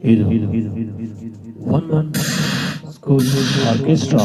ಇದು one one school orchestra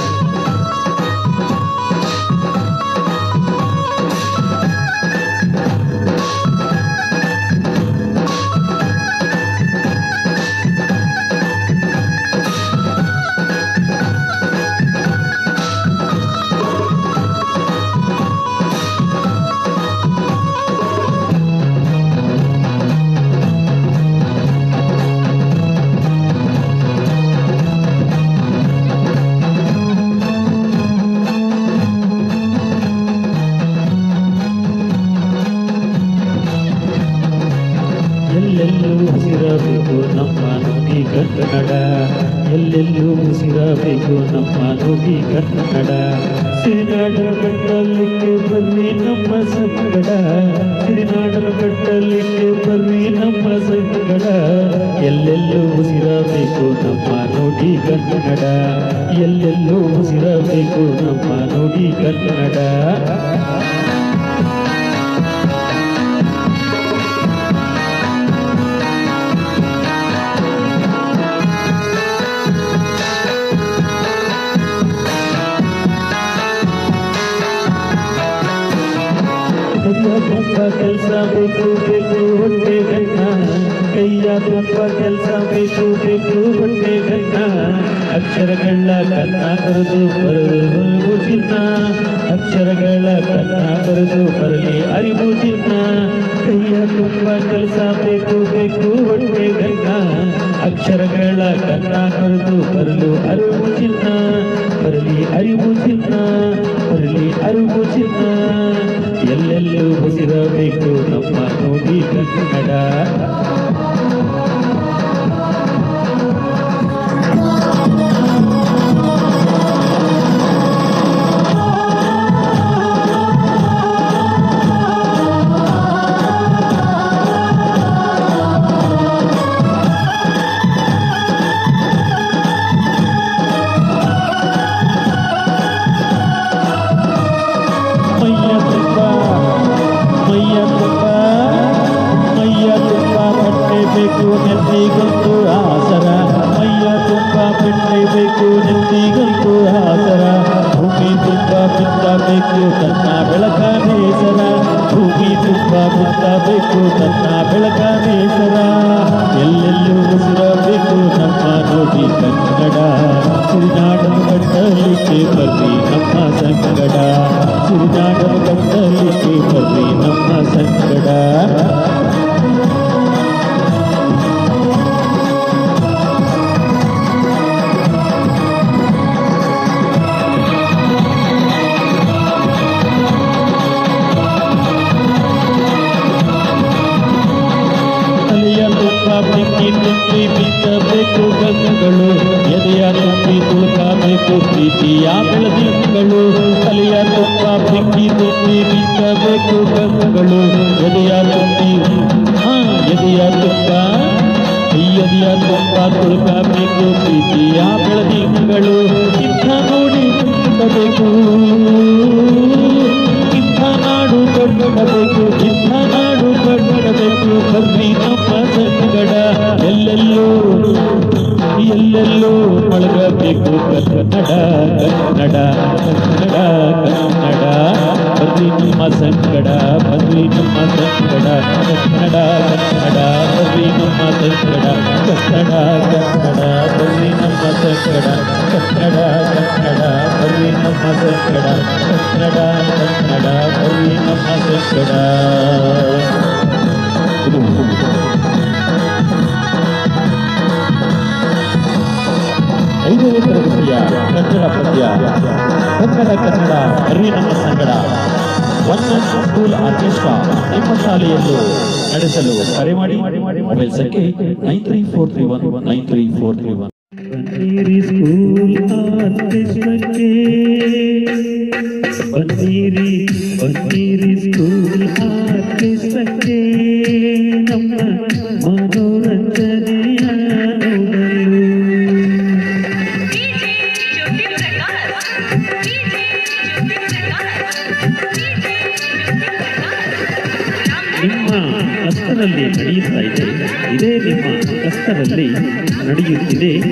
ಎಲ್ಲೆಲ್ಲೂ ಉಸಿರಬೇಕು ನಮ್ಮ ನುಡಿ ಕನ್ನಡ. ಎಲ್ಲೆಲ್ಲೂ ಉಸಿರಬೇಕು ನಮ್ಮ ನುಡಿ ಕನ್ನಡ. ಸಿರಿನಾಡನ ಗಟ್ಟಲಿಕ್ಕೆ ಬರ್ರಿ ನಮ್ಮ ಸಂಗಡ. ಸಿರಿನಾಡನ ಗಟ್ಟಲಿಕ್ಕೆ ಬರ್ರಿ ನಮ್ಮ ಸಂಗಡ. ಎಲ್ಲೆಲ್ಲೂ ಉಸಿರಬೇಕು ನಮ್ಮ ನುಡಿ ಕನ್ನಡ. ಎಲ್ಲೆಲ್ಲೂ ಉಸಿರಬೇಕು ನಮ್ಮ ನುಡಿ ಕನ್ನಡ. पटल सब तू बेटू होते घटना कैया तू पटल सब तू बेटू होते घटना अक्षर गंडा करना कर दो पर मुझना ಅಕ್ಷರಗಳ ಕನ್ನ ಕರೆದು ಬರಲು ಅರಿವು ಚಿನ್ನ. ಬರಲಿ ಅರಿವು ಚಿನ್ನ. ಬರಲಿ ಅರಿವು ಚಿನ್ನ. ಎಲ್ಲೆಲ್ಲೂ ಉಸಿರಬೇಕು ನಮ್ಮ ನೋಡಿ ಕನ್ನಡ. ಬೇಕು ನೆತ್ತಿಗಂತೂ ಆಸರ ಭೂಮಿ ತುಂಬ ಬಿತ್ತಬೇಕು ತನ್ನ ಬೆಳಕ ಬೇಸರ ಭೂಮಿ ತುಂಬ ಬಿತ್ತಬೇಕು ತನ್ನ ಬೆಳಕ ಬೇಸರ ಎಲ್ಲೆಲ್ಲೂ ಉಸಿರಬೇಕು ನಮ್ಮ ನೋಡಿ ಕನ್ನಡ ಸಿರಿನಾಡನ ಕಟ್ಟಲಿಕ್ಕೆ ಬರ್ರಿ ನಮ್ಮ ಸಂಗಡ ಸಿರಿನಾಡನ ಕಟ್ಟಲಿಕ್ಕೆ ಬರ್ರಿ ನಮ್ಮ ಸಂಗಡ ತುಂಬ ಬೆಂಕಿ ತುಂಬಿ ಬಿತ್ತಬೇಕು ಗಂಗಗಳು ಎದೆಯ ತುಂಬಿ ತುಳುಕಬೇಕು ಪ್ರೀತಿಯ ಬೆಳದಿಂಗಳು ತಲೆಯ ತುಂಬ ಬೆಂಕಿ ತುಂಬಿ ಬಿತ್ತಬೇಕು ಗಂಗಗಳು ಎದೆಯ ತುಂಬಿ ಹಾ ಎದೆಯ ತುಂಬ ಈ ಎದೆಯ ತುಂಬ ತುಳುಕಬೇಕು ಪ್ರೀತಿಯ ಬೆಳದಿಂಗಳು ಇಂಥ ನೋಡಿ ತುಂಬಬೇಕು ಎಲ್ಲೆಲ್ಲೂ ಮೊಳಗಬೇಕು ಕನ್ನಡ ಕನ್ನಡ ಕನ್ನಡ ಕನ್ನಡ ಬರ್ರಿ ನಿಮ್ಮ ಸಂಗಡ ಬರ್ರಿ ನಿಮ್ಮ ಸಂಗಡ ಕನ್ನಡ ಕನ್ನಡ ಬರ್ರಿ ನಮ್ಮ ಸಂಗಡ ಕನ್ನಡ ಕನ್ನಡ ಬರ್ರಿ ನಮ್ಮ ಸಂಗಡ ಕನ್ನಡ ಕನ್ನಡ ಬರ್ರಿ ನಮ್ಮ ಸಂಗಡ ಕನ್ನಡ ಕನ್ನಡ ಬರ್ರಿ ನಮ್ಮ ಸಂಗಡ ಐದು ಐದನೇ ತರಗತಿಯ ಕನ್ನಡ ಪದ್ಯ ಕನ್ನಡ ಕನ್ನಡ ನಮ್ಮ ಸಂಗಡ ಒನ್ ಸ್ಕೂಲ್ ಆರ್ಕೆಸ್ಟ್ರಾ ನಿಮ್ಮ ಶಾಲೆಯಲ್ಲೂ ನಡೆಸಲು ಕರೆ ಮಾಡಿ ಮೊಬೈಲ್ ಸಂಖ್ಯೆ nine three four three one nine three four three one school ಆರ್ಕೆಸ್ಟ್ರಾಕ್ಕೆ school ಆರ್ಕೆಸ್ಟ್ರಾಕ್ಕೆ ಕಷ್ಟದಲ್ಲಿ ನಡೆಯುತ್ತಾ ಇದೆ ಇದೇ ನಿಮ್ಮ ಕಷ್ಟದಲ್ಲಿ ನಡೆಯುತ್ತಿದೆ.